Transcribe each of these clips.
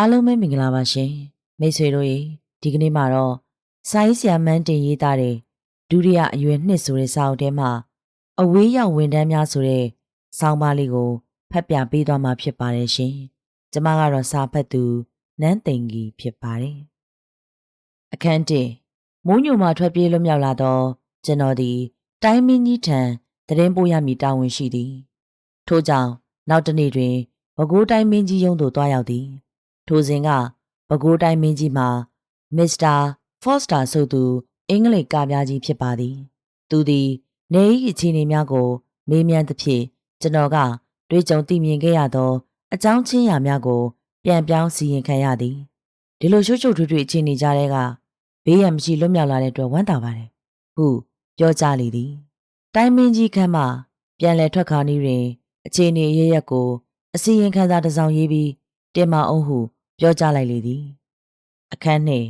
အားလုံးပဲမင်္ဂလာပါရှင်မိတ်ဆွေတို့ရေဒီကနေ့မှာတော့ဆိုင်းဆရာမန်းတင်ရေးသားတဲ့ဒုတိယအရွယ်နှစ်ဆိုတဲ့စာအုပ်ထဲမှာအဝေးရောက်ဝန်တန်းများဆိုတဲ့ဆောင်းပါးလေးကိုဖတ်ပြပေးသွားမှာဖြစ်ပါတယ်ရှင်ကျမကတော့စာဖတ်သူနန်းသိင်ကြီးဖြစ်ပါတယ်အခန်း1မိုးညိုမှာထွက်ပြေးလွတ်မြောက်လာတော့ကျွန်တော်ဒီတိုင်းမင်းကြီးထံသတင်းပို့ရမည်တာဝန်ရှိသည်ထို့ကြောင့်နောက်တစ်နေ့တွင်ဘကိုးတိုင်းမင်းကြီးရုံးသို့တွားရောက်သည် ထိုစဉ်ကပဲခူးတိုင်းမင်းကြီးမှာမစ္စတာဖော့စတာဆိုသူအင်္ဂလိပ်ကားပြားကြီးဖြစ်ပါသည် သူသည်နေ၏အခြေအနေများကို မေးမြန်းသဖြင့်ကျွန်တော်ကတွေးကြုံသိမြင်ခဲ့ရသောအကြောင်းချင်းရာများကို ပြန်ပြောင်းစီရင်ခံရသည်ဒီလိုရှုပ်ရှုပ်ထွေးထွေးအခြေအနေကြတဲ့ကဘေးရန်မရှိလွတ်မြောက်လာတဲ့အတွက်ဝမ်းသာပါတယ်ဟုပြောကြလေသည်တိုင်းမင်းကြီးခန်းမှပြန်လည်ထွက်ခါနီးတွင်အခြေအနေအရရက်ကို အစီရင်ခံစာတစ်စောင်ရေးပြီးတင်မအောင်ဟု ပြောကြားလိုက်လေသည်အခန်းနှင့်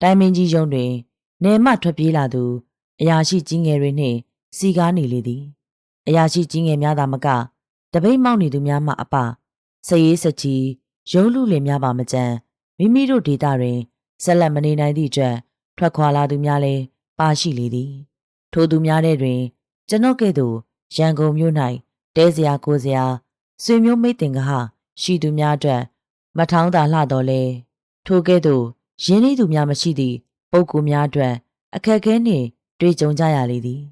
တိုင်းမင်းကြီးရုံးတွင်နေမထွက်ပြေးလာသူအရာရှိကြီးငယ်တွေနှင့်စီကားနေလေသည်အရာရှိကြီးငယ်များသာမကတပိတ်မောက်နေသူများမှအပစရေးစချီရုံးလူလင်များပါမကြမ်းမိမိတို့ဒေတာတွင်ဆက်လက်မနေနိုင်သည့်အတွက်ထွက်ခွာလာသူများလည်းပါရှိလေသည် ထိုသူများထဲတွင် ကျွန်ုပ်ကဲ့သို့ရန်ကုန်မြို့၌တဲစရာကိုစရာဆွေမျိုးမိတ်တင်ကဟရှိသူများအတွက် မထောင်းသာလှတော်လဲထိုကဲ့သို့ရင်းနှီးသူများမရှိသည့်ပုဂ္ဂိုလ်များအတွက်အခက်ခဲနှင့်တွေ့ကြုံကြရလေသည်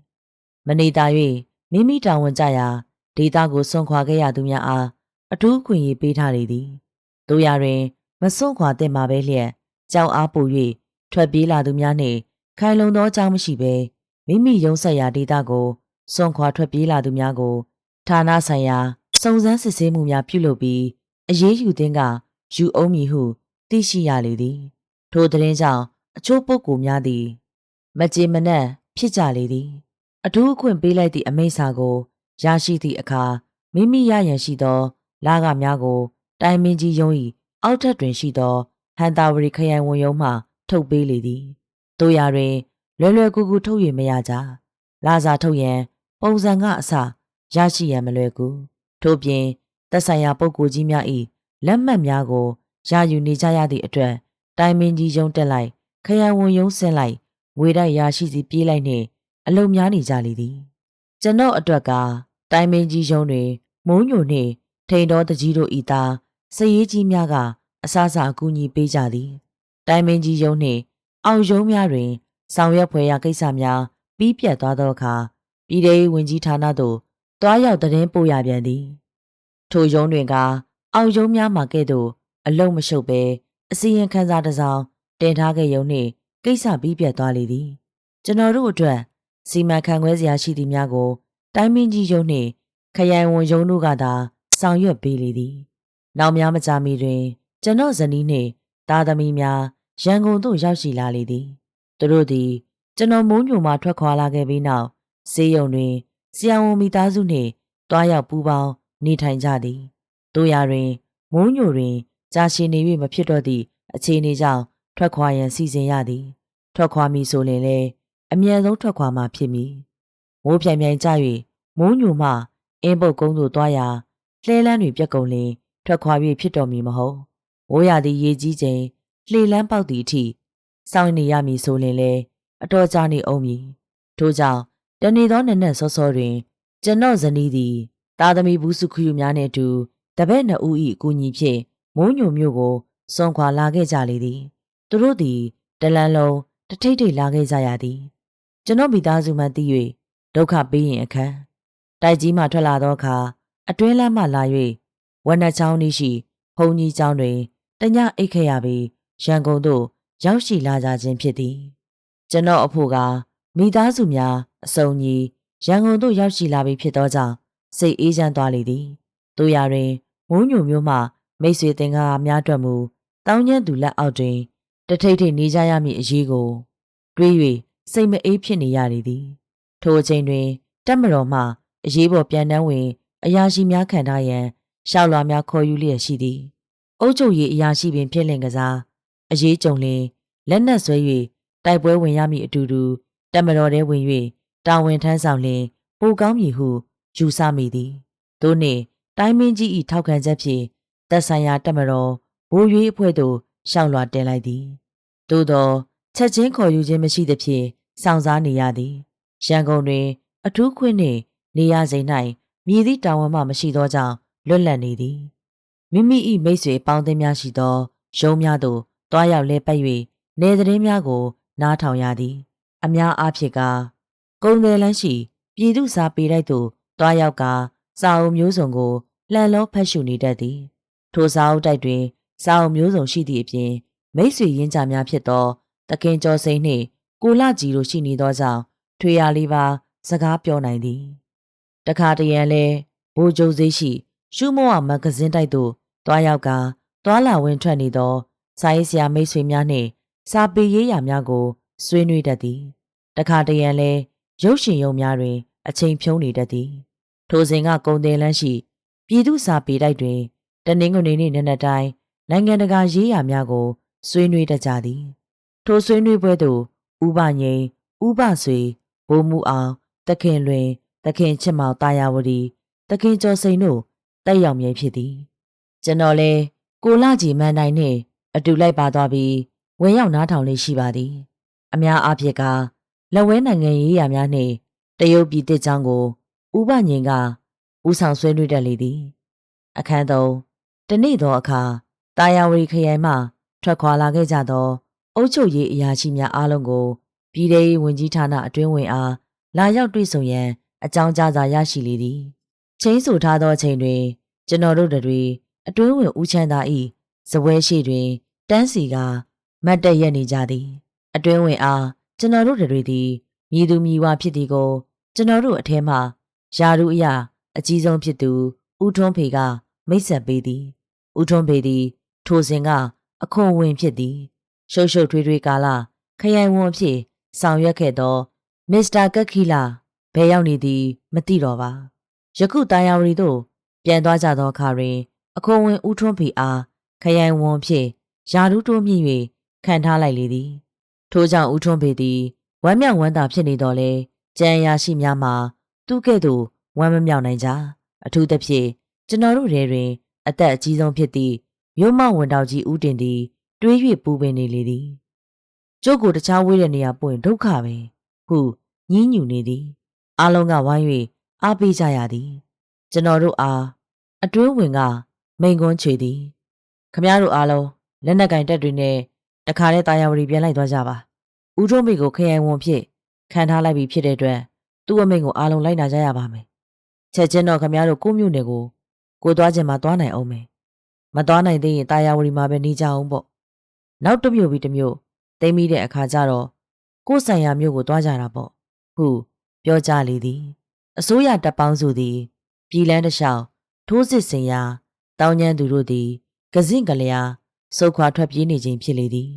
မနေတာ၍မိမိတာဝန်ကြရာဒေတာကိုစွန့်ခွာခဲ့ရသူများအားအထူးခွင့်ရေးပေးထားလေသည်တို့ရတွင် မစွန့်ခွာသင့်ပါပဲလျက်ကြောက်အားပူ၍ထွက်ပြေးလာသူများနှင့်ခိုင်လုံသောအကြောင်းမရှိဘဲမိမိရုံးဆက်ရာဒေတာကိုစွန့်ခွာထွက်ပြေးလာသူများကိုဌာနဆိုင်ရာစုံစမ်းစစ်ဆေးမှုများပြုလုပ်ပြီးအရေးယူသင်းက ယူအောင်မည်ဟု သိရှိရလေသည် ထိုသတင်းကြောင့်အချို့ပုဂ္ဂိုလ်များသည် မကြေမနက်ဖြစ်ကြလေသည် အထူးအခွင့်ပေးလိုက်သည့်အမိန့်စာကိုရရှိသည့်အခါမိမိရရန်ရှိသောလာကများကို တိုင်းမင်းကြီးရုံး၏အောက်ထပ်တွင်ရှိသောဟန်တာဝရီခရိုင်ဝန်ရုံးမှ ထုတ်ပေးလေသည်တို့ရာတွင်လွယ်လွယ်ကူကူထုတ်၍မရကြလာစာထုတ်ရန် ပုံစံကအစရရှိရန်မလွယ်ကူထို့ပြင်သက်ဆိုင်ရာပုဂ္ဂိုလ်ကြီးများ၏ လက်မှတ်များကိုရယူနေကြရသည့်အတွက်တိုင်းမင်းကြီးရုံးတက်လိုက်ခရိုင်ဝန်ရုံးဆင်းလိုက်ငွေတိုက်ရရှိစီပြေးလိုက်နှင့်အလုံများနေကြလေသည်ကျွန်ုပ်အတွက်ကတိုင်းမင်းကြီးရုံးတွင်မုံညိုနှင့်ထိန်တော်တကြီးတို့ဤသားစရေးကြီးများကအစားအစာအကူအညီပေးကြသည်တိုင်းမင်းကြီးရုံးနှင့်အောင်ရုံးများတွင် ဆောင်ရွက်ဖွယ်ရာကိစ္စများပြီးပြတ်သွားသောအခါပြည်ထောင်ဝင်ကြီးဌာနသို့တွားရောက်တည်င်းပို့ရပြန်သည်ထိုရုံးတွင်က အောင်ရုံးများမှာကဲ့သို့အလုံးမရှုပ်ပဲအစီရင်ခံစာတစ်စောင်တင်ထားခဲ့ရုံနှင့်ကိစ္စပြီးပြတ်သွားလေသည်ကျွန်တော်တို့အတွက်စီမံခန့်ခွဲစရာရှိသည်များကို တိုင်းမင်းကြီးရုံနှင့်ခရိုင်ဝန်ရုံးတို့ကသာဆောင်ရွက်ပေးလေသည်နောက်များမကြာမီတွင် ကျွန်တော်ဇနီးနှင့်သားသမီးများရန်ကုန်သို့ရောက်ရှိလာလေသည်သူတို့သည် ကျွန်တော်မိုးညိုမှထွက်ခွာလာခဲ့ပြီးနောက်ဆေးရုံတွင်ဆရာဝန်မိသားစုနှင့်တွားရောက်ပူးပေါင်းနေထိုင်ကြသည် တို့ရာတွင်မိုးညိုတွင်ကြာရှည်နေ၍မဖြစ်တော့သည့်အခြေအနေကြောင့်ထွက်ခွာရန်စီစဉ်ရသည် ထွက်ခွာမည်ဆိုရင်လည်းအမြန်ဆုံးထွက်ခွာမှဖြစ်မည်မိုးပြိုင်ပြိုင်ကြ၍မိုးညိုမှအင်းပုတ်ကုန်းသို့သွားရာလှဲလန်းတွေပြက်ကုန်လင်ထွက်ခွာ၍ဖြစ်တော်မူမဟုတ်မိုးရသည်ရေကြီးချိန်လှေလန်းပေါက်သည့်အထိစောင့်နေရမည်ဆိုရင်လည်းအတော်ကြာနေအောင်မည်ထို့ကြောင့်တနေ့သောနက်နက်စောစောတွင် ကျွန်တော်ဇနီးသည် သားသမီးဘူးစုခယူများနှင့်အတူ တပည့်နှစ်ဦး၏အကူအညီဖြင့်မိုးညိုမျိုးကိုစွန့်ခွာလာခဲ့ကြလေသည်သူတို့သည်တလန်းလုံးတထိတ်ထိတ်လာခဲ့ကြရသည်ကျွန်တော်မိသားစုမှသိ၍ဒုက္ခပေးရင်အခန်းတိုက်ကြီးမှထွက်လာသောအခါအတွင်းလမ်းမှလာ၍ဝနချောင်းဤရှိဘုံကြီးကျောင်းတွင်တညအိတ်ခဲ့ရပြီးရန်ကုန်သို့ရောက်ရှိလာကြခြင်းဖြစ်သည်ကျွန်တော်အဖို့ကမိသားစုများအစုံကြီးရန်ကုန်သို့ရောက်ရှိလာပြီဖြစ်သောကြောင့်စိတ်အေးချမ်းသွားလေသည်တို့ရာတွင် မိုးညိုမျိုးမှမိတ်ဆွေသင်္ကားများအတွက်မူတောင်းကျမ်းသူလက်အောက်တွင်တထိတ်ထိတ်နေကြရမည့်အရေးကို တွေး၍စိတ်မအေးဖြစ်နေရလေသည် ထိုအချိန်တွင်တက်မတော်မှအရေးပေါ်ပြန်နှန်းဝင် အရာရှိများခံထားရန်ရှောက်လွာများခေါ်ယူလျက်ရှိသည်အုတ်ချုပ်ရေးအရာရှိပင်ဖြစ်လင်ကစားအရေးကြုံလင်လက်နက်ဆွဲ၍တိုက်ပွဲဝင်ရမည့်အတူတူတက်မတော်ထဲဝင်၍တာဝန်ထမ်းဆောင်လင်ပိုကောင်းမည်ဟုယူဆမိသည်တို့နှင့် တိုင်းမင်းကြီး၏ထောက်ခံချက်ဖြင့်သက်ဆိုင်ရာတက်မတော်ဗဘိုးရွေးအဖွဲ့သို့ရှောက်လွှာတင်လိုက်သည်သို့သောချက်ချင်းခေါ်ယူခြင်းမရှိသဖြင့်စောင့်စားနေရသည်ရန်ကုန်တွင် အထူးခွင့်နှင့်နေရစိန်၌မြည်သည့်တာဝန်မှမရှိသောကြောင့်လွတ်လပ်နေသည်မိမိ၏မိတ်ဆွေပေါင်းသင်းများရှိသောရုံးများသို့တွားရောက်လဲပတ်၍နေသတင်းများကို နားထောင်ရသည် အများအားဖြင့်ကကုံတယ်လန်းရှိ ပြည်သူစာပေတိုက်သို့တွားရောက်က စာအုပ်မျိုးစုံကိုလှန်လောဖတ်ရှုနေတတ်သည်ထိုစာအုပ်တိုက်တွင်စာအုပ်မျိုးစုံရှိသည့်အပြင်မိတ်ဆွေရင်းကြများဖြစ်သောတခင်ကျော်စိန်နှင့်ကိုလကြီးတို့ရှိနေသောကြောင့်ထွေရလေးပါ စကားပြောနိုင်သည်တခါတရံလဲဘိုးကျုံစေးရှိ ရှုမောဝမဂဇင်းတိုက်သို့တွားရောက်ကတွားလာဝင်ထွက်နေသောစာရေးဆရာမိတ်ဆွေများနှင့်စာပေရေးရာများကို ဆွေးနွေးတတ်သည်တခါတရံလဲရုပ်ရှင်ရုံများတွင် အချိန်ဖြုံးနေတတ်သည် ထိုစဉ်ကကုံတယ်လန်းရှိ ပြည်သူစာပေတိုက်တွင်တနင်္ဂနွေနေ့နံနက်တိုင်းနိုင်ငံတကာရေးရာများကို ဆွေးနွေးတတ်ကြသည် ထိုဆွေးနွေးပွဲသို့ဥပငိန်ဥပဆွေဘိုးမှုအောင်တခင်လွင်တခင်ချစ်မောင်တာယာဝတီတခင်ကျော်စိန်တို့တက်ရောက်မြဲဖြစ်သည် ကျွန်တော်လဲကိုလာကြီးမန်နိုင်နှင့်အတူလိုက်ပါသွားပြီးဝင်ရောက်နားထောင်လေးရှိပါသည် အများအားဖြင့်ကလက်ဝဲနိုင်ငံရေးရာများနှင့်တရုတ်ပြည်တစ်ချောင်းကို ဥပငိန်ကဦးဆောင်ဆွေးနွေးတတ်လေသည် အခန်းသုံးတနေ့သောအခါတာယာဝတီခရိုင်မှထွက်ခွာလာခဲ့ကြသောအုပ်ချုပ်ရေးအရာရှိများအားလုံးကိုပြည်ထောင်ရေးဝန်ကြီးဌာနအတွင်းဝင်အားလာရောက်တွေ့ဆုံရန်အကြောင်းကြားစာရရှိလေသည်ချင်းဆိုထားသောအချိန်တွင် ကျွန်တော်တို့တွေအတွင်းဝင်ဦးချမ်းသာ၏ဇပွဲရှိတွင် တန်းစီကမတ်တက်ရက်နေကြသည် အတွင်းဝင်အားကျွန်တော်တို့တွေသည်မြည်သူမြည်ဝါဖြစ်သည်ကို ကျွန်တော်တို့အထဲမှ ယာရုအရာအကြီးဆုံးဖြစ်သူဦးထွန်းဖေက မိတ်ဆက်ပေးသည်ဦးထွန်းဖေသည် ထိုစဉ်ကအခွန်ဝင်ဖြစ်သည် ရှုပ်ရှုပ်ထွေးထွေးကာလခရိုင်ဝန်အဖြစ်ဆောင်ရွက်ခဲ့သောမစ္စတာကက်ခီလာဘယ်ရောက်နေသည် မသိတော့ပါယခုတာယာဝတီသို့ပြန်သွားကြသောအခါတွင် အခွန်ဝင်ဦးထွန်းဖေအားခရိုင်ဝန်ဖြစ်ယာဒူးတိုးမြင့်၍ခံထားလိုက်လေသည် ထို့ကြောင့်ဦးထွန်းဖေသည်ဝမ်းမြောက်ဝမ်းသာဖြစ်နေတော်လဲကြံရာရှိများမှာ သူ့ကဲ့သို့ဝမ်းမမြောက်နိုင်ကြအထူးသဖြင့်ကျွန်တော်တို့တွေတွင် အသက်အကြီးဆုံးဖြစ်သည့်မြို့မောက်ဝန်တော်ကြီးဦးတင်သည် တွေး၍ပူပင်နေလေသည်ကျုပ်ကိုတခြားဝေးတဲ့နေရာပို့ရင်ဒုက္ခပဲဟုညင်းညူနေသည်အားလုံးကဝိုင်း၍အားပေးကြရသည်ကျွန်တော်တို့အားအတွင်းဝင်ကမိန်ကွန်းချေသည်ခမည်းတော်အားလုံးလက်နက်ကင်တက်တွေနဲ့တခါတည်းတာယာဝတီပြန်လိုက်သွားကြပါဦးထုံးမိကိုခရိုင်ဝန်ဖြစ်ခံထားလိုက်ပြီဖြစ်တဲ့အတွက် သူ့အမိန်ကိုအားလုံးလိုက်နာကြရပါမယ်ချက်ချင်းတော့ခမည်းတော်ကိုမြို့နယ်ကိုကိုသွားခြင်းမှာသွားနိုင်အောင်မယ်မသွားနိုင်သေးရင်တာယာဝတီမှာပဲနေကြအောင်ပေါ့နောက်တစ်မျိုးပြီးတစ်မျိုးသိမ်းပြီးတဲ့အခါကျတော့ကိုယ်ဆိုင်ရာမျိုးကိုသွားကြတာပေါ့ဟုပြောကြလေသည်အစိုးရတပ်ပေါင်းစုသည်ပြည်လန်းတစ်လျှောက်ထိုးစစ်ဆင်ရာတောင်းကျမ်းသူတို့သည်ကစင့်ကလျာစုခွာထွက်ပြေးနေခြင်းဖြစ်လေသည်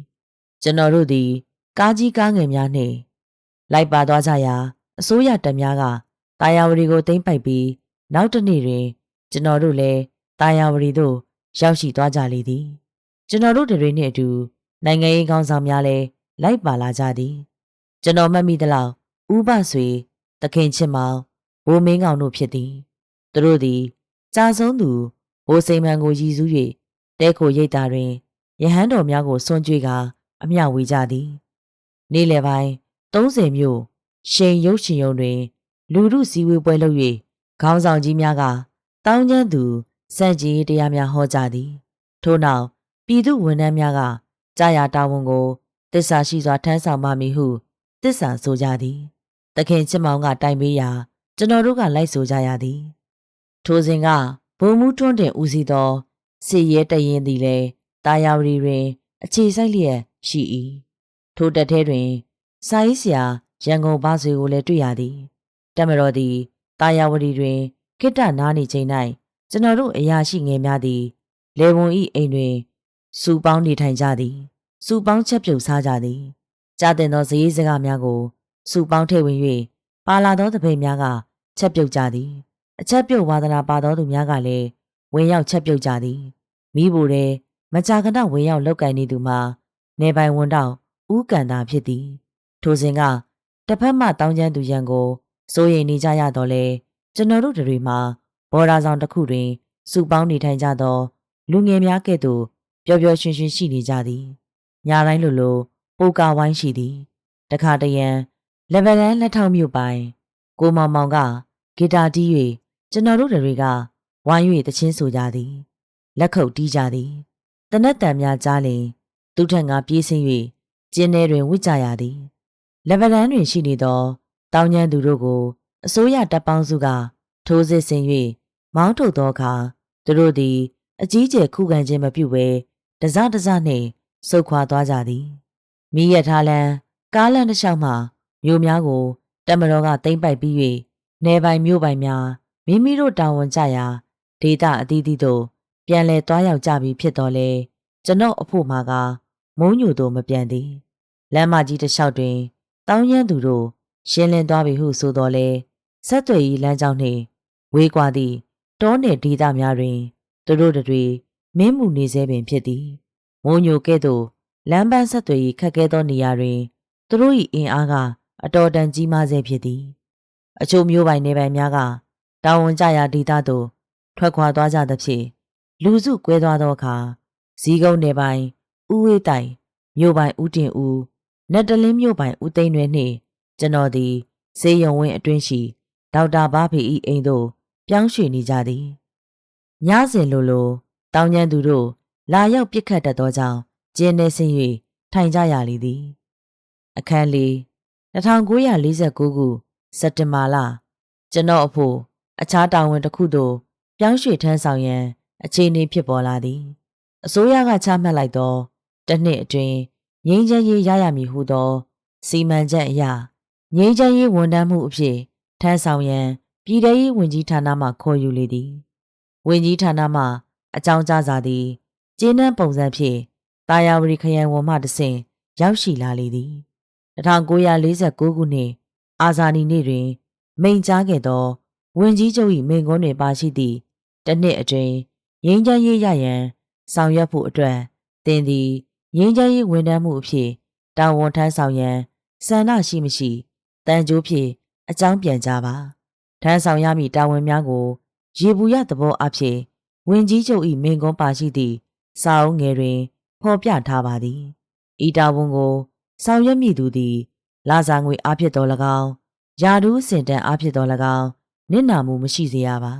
ကျွန်တော်တို့သည် ကားကြီးကားငယ်များနှင့်လိုက်ပါသွားကြရာ အစိုးရတပ်များကတာယာဝတီကိုသိမ်းပိုက်ပြီးနောက်တစ်နေ့တွင် ကျွန်တော်တို့လည်းတာယာဝတီသို့ရောက်ရှိသွားကြလေသည် ကျွန်တော်တို့တွေနှင့်အတူနိုင်ငံရေးခေါင်းဆောင်များလည်းလိုက်ပါလာကြသည် ကျွန်တော်မှတ်မိသလောက်ဥပဆွေတခင်ချစ်မောင်ဘိုးမင်းကောင်တို့ဖြစ်သည်သူတို့သည်ကြာဆုံးသူဘိုးစိန်မန်ကိုရည်စူး၍တဲခိုရိတ်တာတွင်ရဟန်းတော်များကိုစွန့်ကြွေးကာအမျှဝေကြသည် နေ့လယ်ပိုင်း30မြို့ ရှိန်ရုပ်ရှင်ရုံတွင် လူမှုစည်းဝေးပွဲလုပ်၍ခေါင်းဆောင်ကြီးများကတောင်းကျမ်းသူစန့်ကြီးတရားများဟောကြားသည် ထို့နောက်ပြည်သူဝန်ထမ်းများကကြာရတာဝန်ကိုတစ္ဆာရှိစွာထမ်းဆောင်ပါမည်ဟုတစ္ဆာဆိုကြသည်တခင်ချစ်မောင်ကတိုင်ပေးရာကျွန်တော်တို့ကလိုက်ဆိုကြရသည် ထိုစဉ်ကဘုံမှုထွန်းတင်ဦးစီးသောစီရဲတရင်သည်လည်းတာယာဝတီတွင် အခြေစိုက်လျက်ရှိ၏ထိုတက်ထဲတွင်စာရေးဆရာ ရန်ကုန်ဘာဆွေကိုလည်းတွေ့ရသည်တမတော်သည်တာယာဝတီတွင်ခိတ္တနားနေချိန်၌ကျွန်တော်တို့အရာရှိငယ်များသည်လေဝန်ဤအိမ်တွင်စူပေါင်းနေထိုင်ကြသည်စူပေါင်းချက်ပြုတ်စားကြသည်ကြားတင်သောဇေယျစကားများကိုစူပေါင်းထည့်ဝင်၍ပါလာသောတပည့်များကချက်ပြုတ်ကြသည်အချက်ပြုတ်ဝါဒနာပါသောသူများကလည်းဝင်ရောက်ချက်ပြုတ်ကြသည်မိဖို့တဲ့မကြာခဏဝင်ရောက်လောက်ကင်နေသူမှာနေပိုင်ဝန်တော့ဥကန်တာဖြစ်သည် ထိုစဉ်က တစ်ဖက်မှတောင်းကျမ်းသူရန်ကိုစိုးရိမ်နေကြရတော့လေကျွန်တော်တို့တွေမှာဘော်ဒါဆောင်တစ်ခုတွင်စုပေါင်းနေထိုင်ကြသော လူငယ်များကဲ့သို့ပျော်ပျော်ရွှင်ရွှင်ရှိနေကြသည်ညာတိုင်းလိုလိုပိုကာဝိုင်းရှိသည်တခါတရံလက်ဗလန်လက်ထောက်မြို့ပိုင် ကိုမောင်မောင်ကဂီတာတီး၍ကျွန်တော်တို့တွေကဝိုင်း၍တချင်းဆိုကြသည် လက်ခုပ်တီးကြသည်တနက်တန်များကြားလျင်သူထက်ငါပြေးဆင်း၍ကျင်းထဲတွင်ဝစ်ကြရသည် လက်ဗလန်တွင်ရှိနေသောတောင်ကျမ်းသူတို့ကိုအစိုးရတပ်ပေါင်းစုကထိုးစစ်ဆင်၍မောင်းထုတ်သောအခါသူတို့သည် အကြီးကျယ်ခုခံခြင်းမပြုဘဲတစတစနှင့်ဆုတ်ခွာသွားကြသည်မိရထားလန်းကားလမ်းတစ်လျှောက်မှမြို့များကိုတက်မတော်ကတိမ့်ပိုက်ပြီး၍နေပိုင်မြို့ပိုင်များမိမိတို့တာဝန်ကြရာဒေသအသီးသီးသို့ပြန်လည်သွားရောက်ကြပြီဖြစ်တော်လဲကျွန်ုပ်အဖို့မှာကမုံညိုတို့မပြန်သည်လမ်းမကြီးတစ်လျှောက်တွင် တောင်းရမ်းသူတို့ရှင်းလင်းသွားပြီဟုဆိုတော်လဲဆက်သွယ်ရေးလမ်းကြောင်းနှင့်ဝေးကွာသည့်တောနယ်ဒေသများတွင်သူတို့တွေမင်းမှုနေစေပင်ဖြစ်သည်မုံညိုကဲ့သို့လမ်းပန်းဆက်သွယ်ရေးခက်ခဲသောနေရာတွင်သူတို့၏အင်အားကအတော်တန်ကြီးမားစေဖြစ်သည်အချို့မျိုးပိုင်နေပိုင်များကတာဝန်ကျရာဒေသသို့ထွက်ခွာသွားကြသဖြင့်လူစုကွဲသွားသောအခါဇီးကုန်းနေပိုင်ဥဝေးတိုင်မြို့ပိုင်ဦးတင်ဦး နတ်တလင်းမြို့ပိုင်ဦးသိန်းရွယ်နှင့်ကျွန်တော်သည်စေယုံဝင်းအတွင်းရှိဒေါက်တာဘာဖေဤအိမ်သို့ပြောင်းရွှေ့နေကြသည်ညစဉ်လိုလိုတောင်ကျန်းသူတို့လာရောက်ပြစ်ခတ်တတ်သောကြောင့်ကျင်းနေဆင်း၍ထိုင်ကြရလေသည်အခန်းလေး1949ခုစက်တင်ဘာလကျွန်တော်အဖို့အခြားတာဝန်တစ်ခုသို့ပြောင်းရွှေ့ထမ်းဆောင်ရန်အခြေအနေဖြစ်ပေါ်လာသည်အစိုးရကချမှတ်လိုက်သောတစ်နှစ်အတွင်း ငင်းချမ်းရေးရရမည်ဟုသော စီမံချက်အရငင်းချမ်းရေးဝန်ထမ်းမှုအဖြစ်ထမ်းဆောင်ရန်ပြည်ထောင်ရေးဝန်ကြီးဌာနမှခေါ်ယူလေသည်ဝန်ကြီးဌာနမှအကြောင်းကြားစာသည်ကျင်းနှံပုံစံဖြင့်တာယာဝတီခရိုင်ဝန်မှတဆင့်ရောက်ရှိလာလေသည်1949ခုနှစ်အာဇာနည်နေ့တွင် မိန့်ကြားခဲ့သောဝန်ကြီးချုပ်၏မိန့်ခွန်းတွင်ပါရှိသည့်တစ်နှစ်အတွင်းငင်းချမ်းရေးရရန်ဆောင်ရွက်ဖို့အတွက်တင်သည် ငင်းချမ်းရေးဝန်ထမ်းမှုအဖြစ်တာဝန်ထမ်းဆောင်ရန်ဆန္ဒရှိမရှိတန်ကြိုးဖြင့်အကြောင်းပြန်ကြပါထမ်းဆောင်ရမည့်တာဝန်များကို ရေဘူးရသဘောအဖြစ်ဝင်ကြီးချုပ်၏မိန့်ခွန်းပါရှိသည့်စာအုပ်ငယ်တွင်ဖော်ပြထားပါသည်ဤတာဝန်ကို ဆောင်ရွက်မိသူသည်လာစာငွေအားဖြင့်တော်၎င်းယာဒူးစင်တန်အားဖြင့်တော်၎င်းနစ်နာမှုမရှိစေရပါ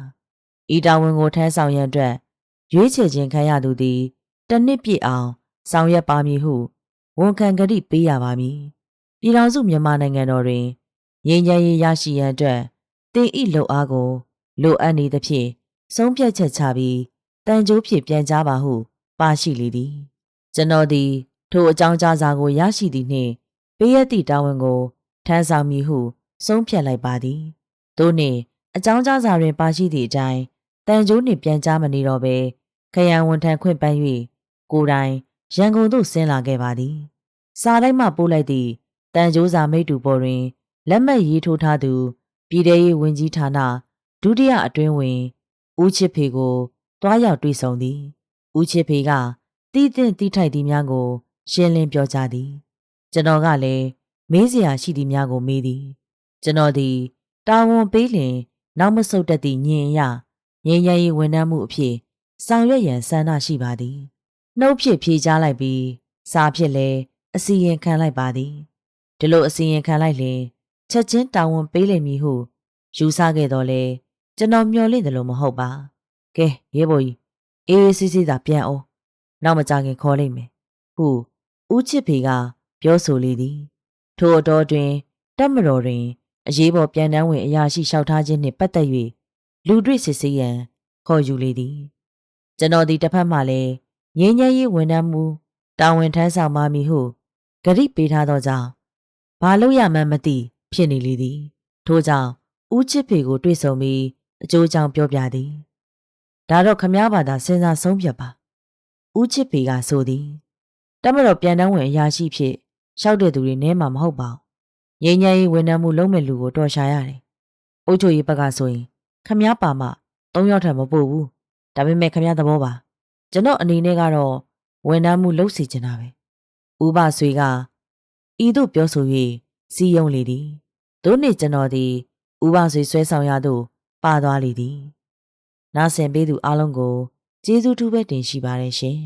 ဤတာဝန်ကိုထမ်းဆောင်ရန်အတွက်ရွေးချယ်ခြင်းခံရသူသည်တစ်နှစ်ပြည့်အောင် ဆောင်ရွက်ပါမည်ဟုဝန်ခံကတိပေးရပါမည်ပြည်ထောင်စုမြန်မာနိုင်ငံတော်တွင်ငြိမ်းချမ်းရေးရရှိရန်အတွက်တင်ဤလှုပ်အားကိုလိုအပ်နေသဖြင့်ဆုံးဖြတ်ချက်ချပြီးတန်ကြိုးဖြင့်ပြန်ကြားပါဟု ပါရှိလေသည်ကျွန်တော်သည် ထိုအကြောင်းကြားစာကိုရရှိသည်နှင့်ပေးရသည့်တာဝန်ကိုထမ်းဆောင်မည်ဟုဆုံးဖြတ်လိုက်ပါသည်။သို့နှင့်အကြောင်းကြားစာတွင်ပါရှိသည့်အတိုင်းတန်ကြိုးနှင့်ပြန်ကြားမနေတော့ဘဲခရံဝန်ထမ်းခွင့်ပန်း၍ကိုယ်တိုင် ရန်ကုန်သို့ဆင်းလာခဲ့ပါသည်။စာတိုင်းမှပို့လိုက်သည့်တန်ကြိုးစာမိတ္တူပေါ်တွင်လက်မှတ်ရေးထိုးထားသူပြည်ထောင်ရေးဝန်ကြီးဌာနဒုတိယအတွင်းဝင်ဦးချစ်ဖေကိုတွားရောက်တွေ့ဆုံသည်။ဦးချစ်ဖေကတီးတင်တီးထိုက်သည်များကို ရှင်းလင်းပြောကြားသည်ကျွန်တော်ကလည်းမေးစရာရှိသည်များကိုမေးသည် ကျွန်တော်သည်တာဝန်ပေးလျင် နောက်မဆုတ်တတ်သည့်ညင်ရငြိမ်းချမ်းရေးဝန်ထမ်းမှုအဖြစ်ဆောင်ရွက်ရန်ဆန္ဒရှိပါသည် နှုတ်ဖြစ်ဖြေကြားလိုက်ပြီးစာဖြစ်လဲအစီရင်ခံလိုက်ပါသည်ဒီလိုအစီရင်ခံလိုက်လင်ချက်ချင်းတာဝန်ပေးလိမ့်မည်ဟုယူဆခဲ့တော့လေကျွန်တော်မျှော်လင့်တယ်လို့မဟုတ်ပါကဲရဲဘော်ကြီးအေးအေးဆေးဆေးသာပြန်အောင်နောက်မကြခင်ခေါ်လိုက်မယ်ဟုဦးချစ်ဖေကပြောဆိုလေသည်ထိုအတော်တွင်တက်မတော်တွင်အရေးပေါ်ပြန်တန်းဝင်အရာရှိလျှောက်ထားခြင်းနှင့်ပတ်သက်၍လူတွေ့စစ်ဆေးရန်ခေါ်ယူလေသည်ကျွန်တော်သည်တစ်ဖက်မှလည်း ငင်းငယ်ရေးဝန်ထမ်းမှုတာဝန်ထမ်းဆောင်ပါမည်ဟုဂရိပေးထားသောကြောင့်ဘာလို့ရမှန်းမသိဖြစ်နေလေသည်ထို့ကြောင့်ဦးချစ်ဖေကိုတွေ့ဆုံပြီးအကျိုးကြောင့်ပြောပြသည်ဒါတော့ခမားဘာသာစဉ်းစားဆုံးဖြတ်ပါဦးချစ်ဖေကဆိုသည်တမတော်ပြန်တန်းဝင်အရာရှိဖြစ်ရှောက်တဲ့သူတွေနဲမှာမဟုတ်ပါဘူးငြိမ်းချမ်းရေးဝန်ထမ်းမှုလုံးမဲ့လူကိုတော်ရှာရတယ်အုတ်ချိုရေးဘက်ကဆိုရင်ခမားပါမှ၃ယောက်ထက်မပို့ဘူးဒါပေမဲ့ခမားသဘောပါ ကျွန်တော်အနေနဲ့ကတော့ဝန်ထမ်းမှုလုပ်စီချင်တာပဲဦးဘဆွေကဤသို့ပြောဆို၍စီယုံလေသည်တို့နေ့ကျွန်တော်သည်ဦးဘဆွေဆွဲဆောင်ရသို့ပါသွားလေသည်နားဆင်ပေးသူအလုံးကိုကျေးဇူးထူးပဲတင်ရှိပါတယ်ရှင်